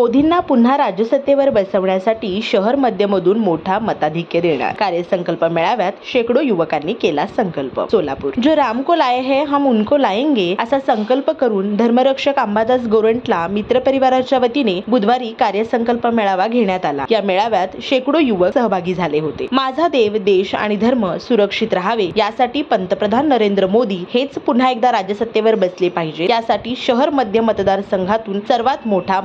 मोदींना पुन्हा राज्यसत्तेवर बसवण्यासाठी शहर मध्यमधून मोठा मताधिक्य देणार. कार्यसंकल्प मेळाव्यात शेकडो युवकांनी केला संकल्प. सोलापूर. जो राम को है हम उनको लाएंगे असा संकल्प करून धर्मरक्षक अंबादास गोरंटला मित्र परिवाराच्या वतीने बुधवारी कार्यसंकल्प मेळावा घेण्यात आला. या मेळाव्यात शेकडो युवक सहभागी झाले होते. माझा देव देश आणि धर्म सुरक्षित राहावे यासाठी पंतप्रधान नरेंद्र मोदी हेच पुन्हा एकदा राज्यसत्तेवर बसले पाहिजे. यासाठी शहर मध्य मतदारसंघातून सर्वात मोठा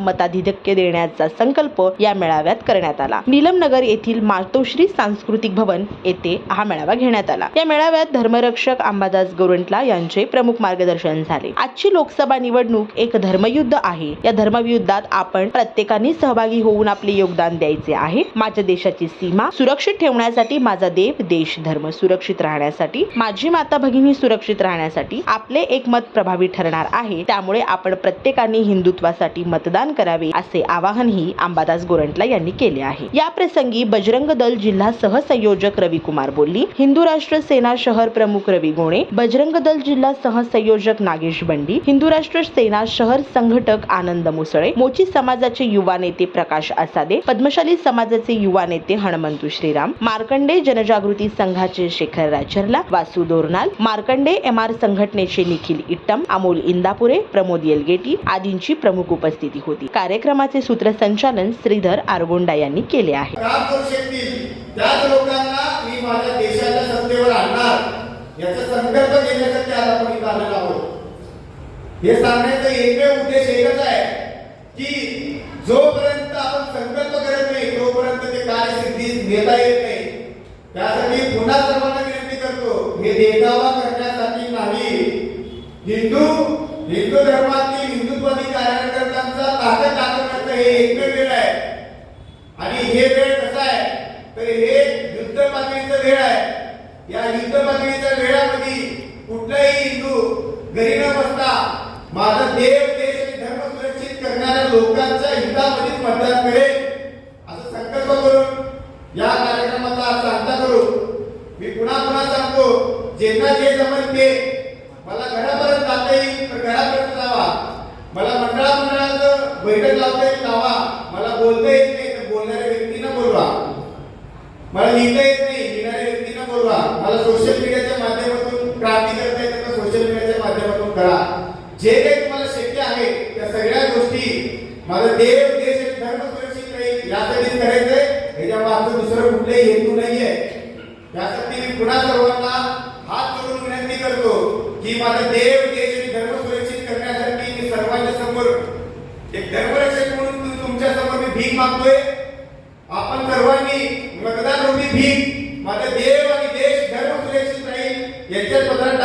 टक्के देण्याचा संकल्प या मेळाव्यात करण्यात आला. निलमनगर येथील मातोश्री सांस्कृतिक भवन येथे हा मेळावा घेण्यात आला. या मेळाव्यात धर्मरक्षक अंबादास गोरंटला यांचे प्रमुख मार्गदर्शन झाले. आजची लोकसभा निवडणूक एक धर्मयुद्ध आहे. या धर्मयुद्धात आपण प्रत्येकाने सहभागी होऊन आपले योगदान द्यायचे आहे. माझ्या देशाची सीमा सुरक्षित ठेवण्यासाठी माझा देव देश धर्म सुरक्षित राहण्यासाठी माझी माता भगिनी सुरक्षित राहण्यासाठी आपले एक मत प्रभावी ठरणार आहे. त्यामुळे आपण प्रत्येकाने हिंदुत्वासाठी मतदान करावे असे आवाहनही अंबादास गोरंटला यांनी केले आहे. या प्रसंगी बजरंग दल जिल्हा सहसंयोजक रविकुमार बोलली. हिंदू राष्ट्र सेना शहर प्रमुख रवी गोणे बजरंग दल जिल्हा सहसंयोजक नागेश बंडी. हिंदू राष्ट्र सेना शहर संघटक आनंद मुसळे. मोची समाजाचे युवा नेते प्रकाश आसादे. पद्मशाली समाजाचे युवा नेते हणमंतू श्रीराम. मार्कंडे जनजागृती संघाचे शेखर राजरला वासु दोरनाल. मार्कंडे एम आर संघटनेचे निखिल इट्टम अमोल इंदापुरे प्रमोद येलगेटी आदींची प्रमुख उपस्थिती होती. कार्यक्रम कार्यक्रमाचे सूत्रसंचालन श्रीधर आरगोंडा यांनी केले आहे. त्याच लोकांना मी माझ्या देशाच्या सत्तेवर आणणार. याचा संकल्प घेण्यासाठी आज आपण इथं आलेलो आहोत हे सांगण्याचा एकमेव उद्देश एकच आहे की जोपर्यंत आपण संकल्प करत नाही तोपर्यंत ते कार्यसिद्धीस नेता येत नाही. त्यासाठी पुन्हा सर्वांना विनंती करतो हे देखावा करण्यासाठी नाही. हिंदू हिंदू धर्मातील हिंदुत्वादी कार्यकर्त्यांचा ताकद दाखवण्याचं हे एकमेव वेळ आहे आणि हे वेळ कसा आहे तर हे युद्ध पातळीचा वेळ आहे. या युद्ध पातळीच्या वेळामध्ये कुठलाही हिंदू घरी न बसता माझा देव देश आणि धर्म सुरक्षित करणाऱ्या लोकांच्या हितामध्येच मतदान मिळेल. असं संकल्प करून या कार्यक्रमाचा सांगता करू. मी पुन्हा पुन्हा सांगतो ज्यांना जे जमेल ते मला घरापर्यंत जाता येईल तर घरापर्यंत जावा. मला मंडळा मंडळाचं बैठक लावता येईल लावा. मला बोलता येत नाही तर बोलणाऱ्या व्यक्तींना बोलवा. मला लिहिता येत नाही लिहिणाऱ्या व्यक्तींना बोलवा मला सोशल मीडियाच्या माध्यमातून क्रांती करता येते तर सोशल मीडियाच्या माध्यमातून करा. जे काही तुम्हाला शक्य आहे त्या सगळ्या गोष्टी माझा देव देश धर्म सुरक्षित राहील यासाठीच करायचंय. ह्याच्या मागचं दुसरं कुठलंही हेतू नाहीये. त्यासाठी मी पुन्हा सर्वांना हात जोडून विनंती करतो की माझा देव देश आणि धर्म सुरक्षित करण्यासाठी मी सर्वांच्या समोर एक धर्मरक्षक म्हणून तुमच्यासमोर मी भीक मागतोय. याच्यात पदार्थ